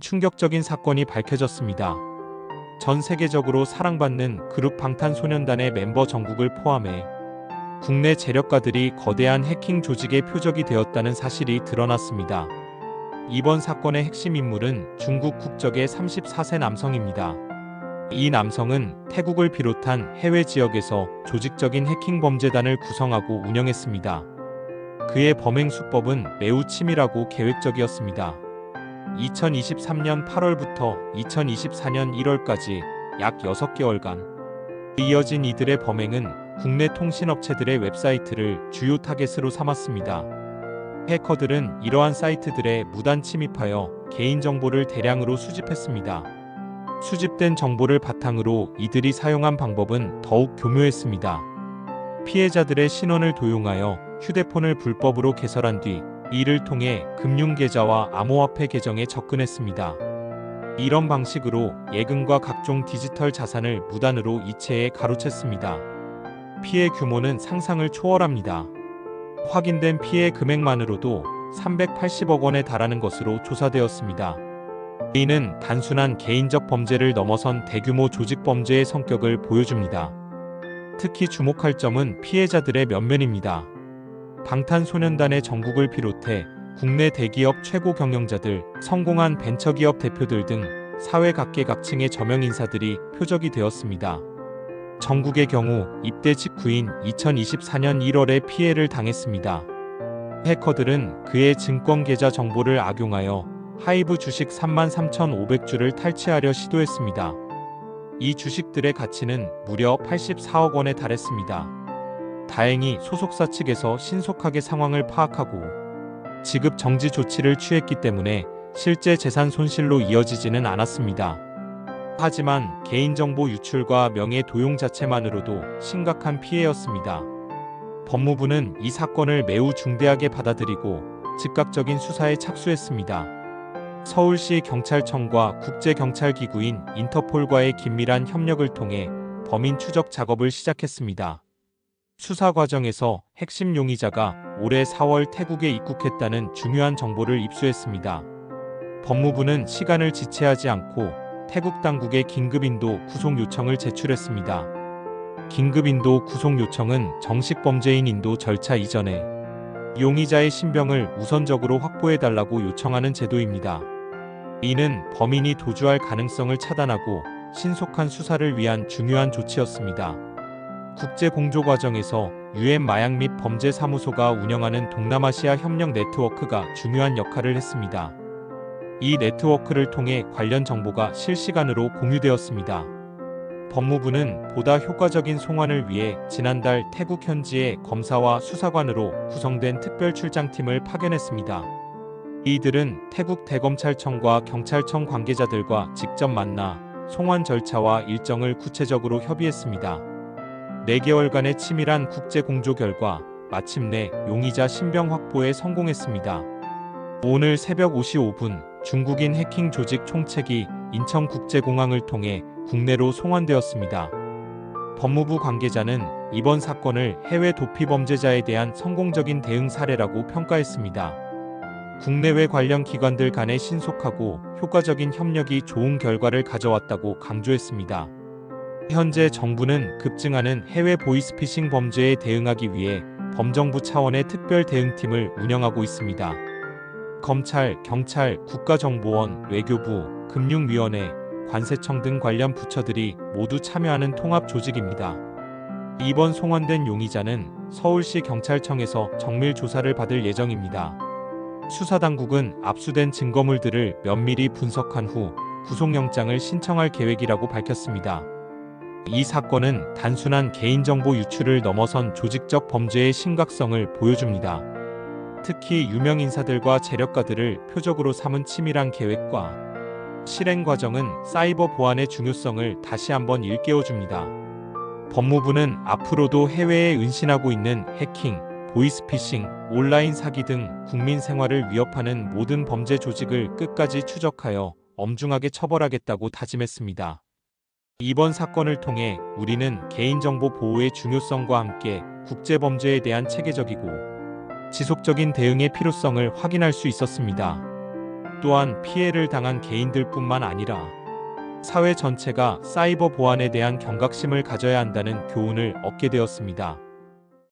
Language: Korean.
충격적인 사건이 밝혀졌습니다. 전 세계적으로 사랑받는 그룹 방탄소년단의 멤버 정국을 포함해 국내 재력가들이 거대한 해킹 조직의 표적이 되었다는 사실이 드러났습니다. 이번 사건의 핵심 인물은 중국 국적의 34세 남성입니다. 이 남성은 태국을 비롯한 해외 지역에서 조직적인 해킹 범죄단을 구성하고 운영했습니다. 그의 범행 수법은 매우 치밀하고 계획적이었습니다. 2023년 8월부터 2024년 1월까지 약 6개월간 이어진 이들의 범행은 국내 통신업체들의 웹사이트를 주요 타겟으로 삼았습니다. 해커들은 이러한 사이트들에 무단 침입하여 개인정보를 대량으로 수집했습니다. 수집된 정보를 바탕으로 이들이 사용한 방법은 더욱 교묘했습니다. 피해자들의 신원을 도용하여 휴대폰을 불법으로 개설한 뒤 이를 통해 금융계좌와 암호화폐 계정에 접근했습니다. 이런 방식으로 예금과 각종 디지털 자산을 무단으로 이체해 가로챘습니다. 피해 규모는 상상을 초월합니다. 확인된 피해 금액만으로도 380억 원에 달하는 것으로 조사되었습니다. 이는 단순한 개인적 범죄를 넘어선 대규모 조직 범죄의 성격을 보여줍니다. 특히 주목할 점은 피해자들의 면면입니다. 방탄소년단의 정국을 비롯해 국내 대기업 최고 경영자들, 성공한 벤처기업 대표들 등 사회 각계각층의 저명 인사들이 표적이 되었습니다. 정국의 경우 입대 직후인 2024년 1월에 피해를 당했습니다. 해커들은 그의 증권 계좌 정보를 악용하여 하이브 주식 33,500주를 탈취하려 시도했습니다. 이 주식들의 가치는 무려 84억 원에 달했습니다. 다행히 소속사 측에서 신속하게 상황을 파악하고 지급 정지 조치를 취했기 때문에 실제 재산 손실로 이어지지는 않았습니다. 하지만 개인정보 유출과 명예 도용 자체만으로도 심각한 피해였습니다. 법무부는 이 사건을 매우 중대하게 받아들이고 즉각적인 수사에 착수했습니다. 서울시 경찰청과 국제경찰기구인 인터폴과의 긴밀한 협력을 통해 범인 추적 작업을 시작했습니다. 수사 과정에서 핵심 용의자가 올해 4월 태국에 입국했다는 중요한 정보를 입수했습니다. 법무부는 시간을 지체하지 않고 태국 당국에 긴급인도 구속 요청을 제출했습니다. 긴급인도 구속 요청은 정식 범죄인 인도 절차 이전에 용의자의 신병을 우선적으로 확보해달라고 요청하는 제도입니다. 이는 범인이 도주할 가능성을 차단하고 신속한 수사를 위한 중요한 조치였습니다. 국제 공조 과정에서 유엔 마약 및 범죄 사무소가 운영하는 동남아시아 협력 네트워크가 중요한 역할을 했습니다. 이 네트워크를 통해 관련 정보가 실시간으로 공유되었습니다. 법무부는 보다 효과적인 송환을 위해 지난달 태국 현지의 검사와 수사관으로 구성된 특별 출장팀을 파견했습니다. 이들은 태국 대검찰청과 경찰청 관계자들과 직접 만나 송환 절차와 일정을 구체적으로 협의했습니다. 4개월간의 치밀한 국제 공조 결과 마침내 용의자 신병 확보에 성공했습니다. 오늘 새벽 55분 중국인 해킹 조직 총책이 인천국제공항을 통해 국내로 송환되었습니다. 법무부 관계자는 이번 사건을 해외 도피 범죄자에 대한 성공적인 대응 사례라고 평가했습니다. 국내외 관련 기관들 간의 신속하고 효과적인 협력이 좋은 결과를 가져왔다고 강조했습니다. 현재 정부는 급증하는 해외 보이스피싱 범죄에 대응하기 위해 범정부 차원의 특별 대응팀을 운영하고 있습니다. 검찰, 경찰, 국가정보원, 외교부, 금융위원회, 관세청 등 관련 부처들이 모두 참여하는 통합 조직입니다. 이번 송환된 용의자는 서울시 경찰청에서 정밀 조사를 받을 예정입니다. 수사당국은 압수된 증거물들을 면밀히 분석한 후 구속영장을 신청할 계획이라고 밝혔습니다. 이 사건은 단순한 개인정보 유출을 넘어선 조직적 범죄의 심각성을 보여줍니다. 특히 유명 인사들과 재력가들을 표적으로 삼은 치밀한 계획과 실행 과정은 사이버 보안의 중요성을 다시 한번 일깨워줍니다. 법무부는 앞으로도 해외에 은신하고 있는 해킹, 보이스피싱, 온라인 사기 등 국민 생활을 위협하는 모든 범죄 조직을 끝까지 추적하여 엄중하게 처벌하겠다고 다짐했습니다. 이번 사건을 통해 우리는 개인정보 보호의 중요성과 함께 국제범죄에 대한 체계적이고 지속적인 대응의 필요성을 확인할 수 있었습니다. 또한 피해를 당한 개인들 뿐만 아니라 사회 전체가 사이버 보안에 대한 경각심을 가져야 한다는 교훈을 얻게 되었습니다.